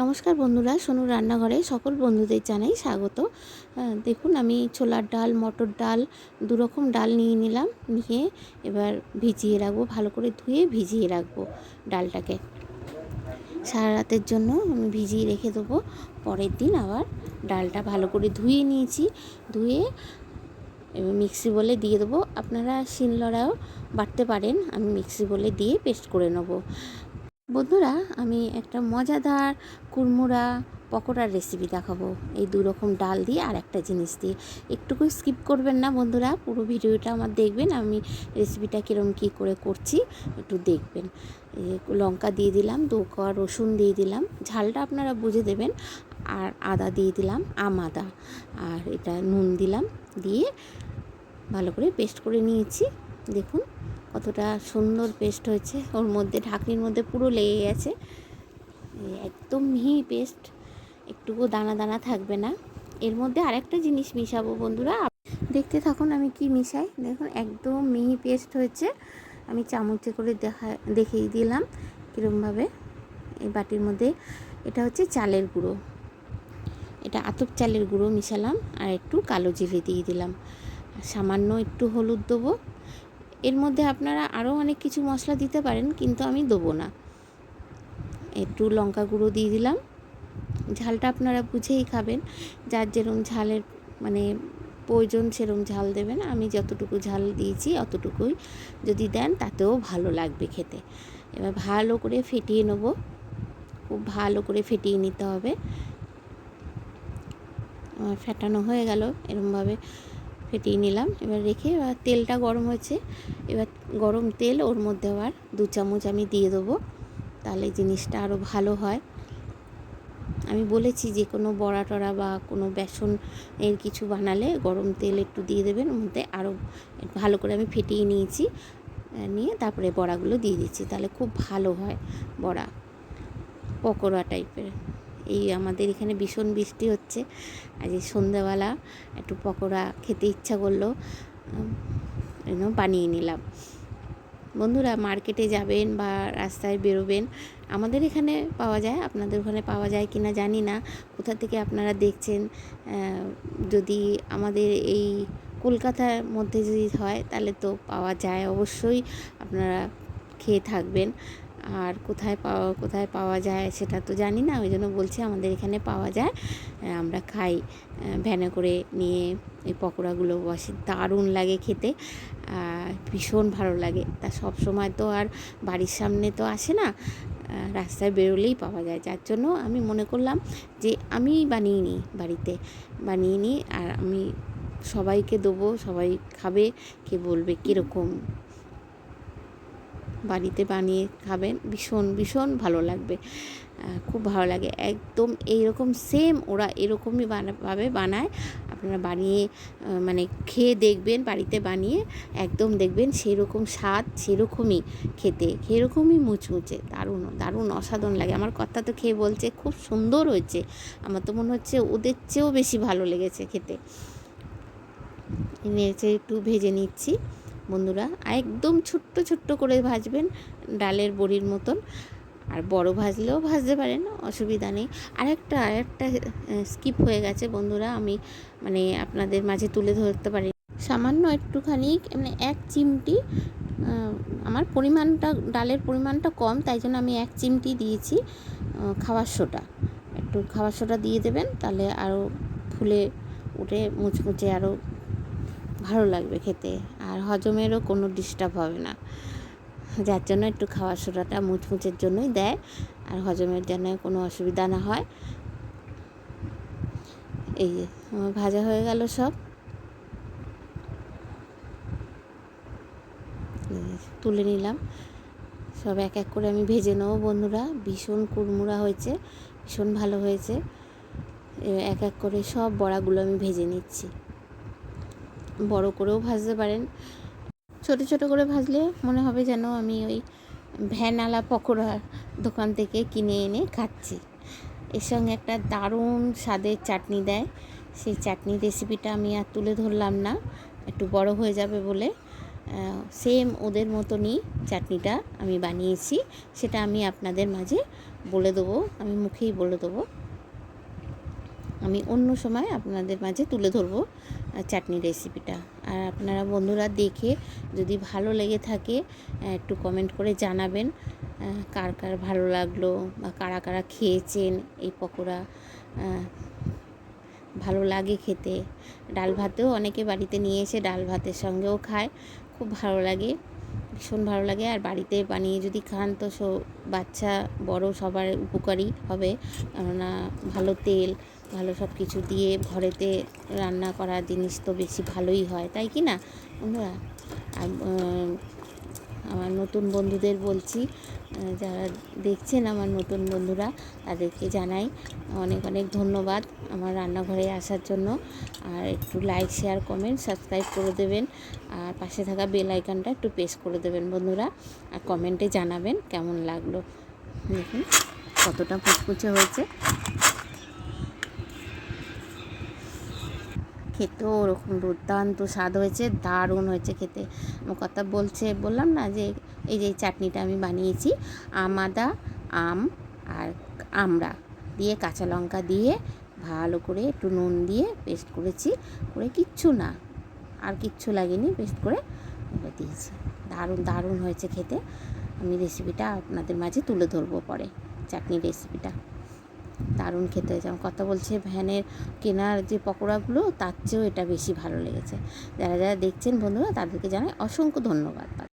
নমস্কার বন্ধুরা, সোনু রান্নাঘরে সকল বন্ধুদের জানাই স্বাগত। দেখুন, আমি ছোলার ডাল, মটর ডাল দু রকম ডাল নিয়ে নিলাম, নিয়ে এবার ভিজিয়ে রাখব, ভালো করে ধুয়ে ভিজিয়ে রাখব ডালটাকে। সারা রাতের জন্য আমি ভিজিয়ে রেখে দেবো, পরের দিন আবার ডালটা ভালো করে ধুয়ে নিয়েছি, ধুয়ে এবার মিক্সি বলে দিয়ে দেবো। আপনারা শিলনোড়াও বাটতে পারেন, আমি মিক্সি বলে দিয়ে পেস্ট করে নেব। বন্ধুরা, আমি একটা মজাদার কুড়মুড়া পকোড়ার রেসিপি দেখাবো। এই দু রকম ডাল দিয়ে আর একটা জিনিস দিয়ে। একটুকু স্কিপ করবেন না বন্ধুরা, পুরো ভিডিওটা আমার দেখবেন, আমি রেসিপিটা কীরকম কী করে করছি, একটু দেখবেন। লঙ্কা দিয়ে দিলাম দু কোয়া রসুন দিয়ে দিলাম, ঝালটা আপনারা বুঝে দেবেন, আর আদা দিয়ে দিলাম, আম আদা। আর এটা নুন দিলাম, দিয়ে ভালো করে পেস্ট করে নিয়েছি, দেখুন। কতটা সুন্দর পেস্ট হয়েছে। ওর মধ্যে, ঢাকনির মধ্যে পুরো লেগে গেছে। একদম মিহি পেস্ট একটুকু দানা দানা থাকবে না। এর মধ্যে আরেকটা জিনিস মিশাবো বন্ধুরা। দেখতে থাকুন আমি কি মিশাই। দেখুন, একদম মিহি পেস্ট হয়েছে। আমি চামচে করে দেখা, দেখিয়ে দিলাম কীরমভাবে। এই বাটির মধ্যে, এটা হচ্ছে চালের গুঁড়ো। এটা আতপ চালের গুঁড়ো মিশালাম। আর একটু কালো জিরে দিয়ে দিলাম। সামান্য একটু হলুদ দেবো। এর মধ্যে আপনারা আরও অনেক কিছু মশলা দিতে পারেন, কিন্তু আমি দেবো না। একটু লঙ্কা গুঁড়ো দিয়ে দিলাম। ঝালটা আপনারা বুঝেই খাবেন। যার যেরম ঝালের মানে প্রয়োজন সেরম ঝাল দেবেন। আমি যতটুকু ঝাল দিয়েছি অতটুকুই যদি দেন, তাতেও ভালো লাগবে খেতে। এবার ভালো করে ফেটিয়ে নেব। খুব ভালো করে ফেটিয়ে নিতে হবে। আমার ফেটানো হয়ে গেল। এরমভাবে ফেটিয়ে নিলাম। এবার রেখে এবার তেলটা গরম হয়েছে। এবার গরম তেল ওর মধ্যে আবার দু চামচ আমি দিয়ে দেবো। তাহলে জিনিসটা আরও ভালো হয়। আমি বলেছি যে কোনো বড়া টড়া বা কোনো বেসন এর কিছু বানালে গরম তেল একটু দিয়ে দেবেন। ওর মধ্যে আরও ভালো করে আমি ফেটিয়ে নিয়েছি। নিয়ে তারপরে বড়াগুলো দিয়ে দিচ্ছি। তাহলে খুব ভালো হয় বড়া। পকোড়া টাইপের এই আমাদের এখানে ভীষণ বৃষ্টি হচ্ছে। আজ এই সন্ধ্যাবেলা একটু পকোড়া খেতে ইচ্ছা করল বানিয়ে নিলাম। বন্ধুরা, মার্কেটে যাবেন বা রাস্তায় বেরোবেন, আমাদের এখানে পাওয়া যায়, আপনাদের ওখানে পাওয়া যায় কি না জানি না। কোথা থেকে আপনারা দেখছেন যদি আমাদের এই কলকাতার মধ্যে যদি হয়, তাহলে তো পাওয়া যায় অবশ্যই, আপনারা খেয়ে থাকবেন। আর কোথায় পাওয়া কোথায় পাওয়া যায় সেটা তো জানি না, ওই জন্য বলছি আমাদের এখানে পাওয়া যায়। আমরা খাই ভ্যানে করে নিয়ে এই পকোড়াগুলো বসে, দারুণ লাগে খেতে। ভীষণ ভালো লাগে। তা সব সময় তো আর বাড়ির সামনে তো আসে না রাস্তায় বেরোলেই পাওয়া যায়। যার জন্য আমি মনে করলাম যে আমি বানিয়ে নিই বাড়িতে, বানিয়ে নিই আর আমি সবাইকে দেবো, সবাই খাবে, কে বলবে কীরকম বাড়িতে বানিয়ে খাবেন, ভীষণ ভীষণ ভালো লাগবে। খুব ভালো লাগে। একদম এইরকম সেম ওরা এরকমই ভাবে বানায়। আপনারা বানিয়ে মানে খেয়ে দেখবেন, বাড়িতে বানিয়ে একদম দেখবেন সেরকম স্বাদ, সেরকমই খেতে, সেরকমই মুচমুচে। দারুণ দারুণ অসাধারণ লাগে। আমার কথা তো খেয়ে বলছে, খুব সুন্দর হয়েছে। আমার তো মনে হচ্ছে ওদের চেয়েও বেশি ভালো লেগেছে খেতে। নেড়েচে একটু ভেজে নিচ্ছি। বন্ধুরা একদম ছোট্ট ছোট্ট করে ভাজবেন ডালের বড়ির মতন। আর বড় ভাজলেও ভাজতে পারেন, অসুবিধা নেই। আরেকটা আরেকটা স্কিপ হয়ে গেছে বন্ধুরা, আমি মানে আপনাদের মাঝে তুলে ধরতে পারি। সামান্য একটুখানি মানে এক চিমটি আমার পরিমাণটা, ডালের পরিমাণটা কম, তাই জন্য আমি এক চিমটি দিয়েছি খাবার সোডা একটু খাবার সোডা দিয়ে দেবেন, তাহলে আরও ফুলে উঠে, মুচমুচে আরও ভালো লাগবে খেতে। আর হজমেরও কোনো ডিস্টার্ব হবে না। যার জন্য একটু খাওয়ার সোডাটা মুচমুচের জন্যই দেয়, আর হজমের জন্য কোনো অসুবিধা না হয়। এই যে, আমার ভাজা হয়ে গেল সব। তুলে নিলাম। সব এক এক করে আমি ভেজে নেব বন্ধুরা। ভীষণ কুড়মুড়া হয়েছে, ভীষণ ভালো হয়েছে। এক এক করে সব বড়াগুলো আমি ভেজে নিচ্ছি। বড় করেও ভাজতে পারেন। ছোট ছোট করে ভাজলে মনে হবে যেন আমি ওই ভ্যানালা পকোড়া দোকান থেকে কিনে এনে খাচ্ছি। এর সঙ্গে একটা দারুণ স্বাদের চাটনি দেয়। সেই চাটনি রেসিপিটা আমি আর তুলে ধরলাম না, একটু বড় হয়ে যাবে বলে। সেম ওদের মতনই চাটনিটা আমি বানিয়েছি, সেটা আমি আপনাদের মাঝে বলে দেবো, আমি মুখেই বলে দেবো। আমি অন্য সময় আপনাদের মাঝে তুলে ধরবো। চাটনি রেসিপিটা আর আপনারা বন্ধুরা দেখে যদি ভালো লেগে থাকে একটু কমেন্ট করে জানাবেন কার কার ভালো লাগল বা কারা কারা খেয়েছেন এই পকোড়া ভালো লাগে খেতে। ডাল ভাতেও অনেকে বাড়িতে নিয়ে এসে ডাল ভাতের সঙ্গেও খায়, খুব ভালো লাগে, ভীষণ ভালো লাগে। আর বাড়িতে বানিয়ে যদি খান তো বাচ্চা বড় সবার উপকারী হবে। কেননা ভালো তেল ভালো সব কিছু দিয়ে ঘরেতে রান্না করা জিনিস তো বেশি ভালোই হয়, তাই কি না? বন্ধুরা আমার নতুন বন্ধুদের বলছি যারা দেখছেন আমার নতুন বন্ধুরা, তাদেরকে জানাই অনেক অনেক ধন্যবাদ আমার রান্নাঘরে আসার জন্য। আর একটু লাইক শেয়ার কমেন্ট সাবস্ক্রাইব করে দেবেন। আর পাশে থাকা বেল আইকনটা একটু প্রেস করে দেবেন বন্ধুরা। আর কমেন্টে জানাবেন কেমন লাগল। দেখুন কতটা ফুচকুচে হয়েছে। খেতেও ওরকম দুর্দান্ত স্বাদ হয়েছে, দারুণ হয়েছে খেতে। আমার কথা বলছে, বললাম না যে এই যে চাটনিটা আমি বানিয়েছি, আমাদা, আম আর আমড়া দিয়ে কাঁচা লঙ্কা দিয়ে ভালো করে একটু নুন দিয়ে পেস্ট করেছি, করে কিচ্ছু না, আর কিচ্ছু লাগেনি, পেস্ট করে দিয়েছি। দারুণ দারুণ হয়েছে খেতে। আমি রেসিপিটা আপনাদের মাঝে তুলে ধরবো পরে চাটনি রেসিপিটা দারুণ খেতে হয়েছে। আমার কথা বলছে ভ্যানের কেনার যে পকোড়াগুলো, তার চেয়েও এটা বেশি ভালো লেগেছে। যারা যারা দেখছেন বন্ধুরা, তাদেরকে জানাই অসংখ্য ধন্যবাদ।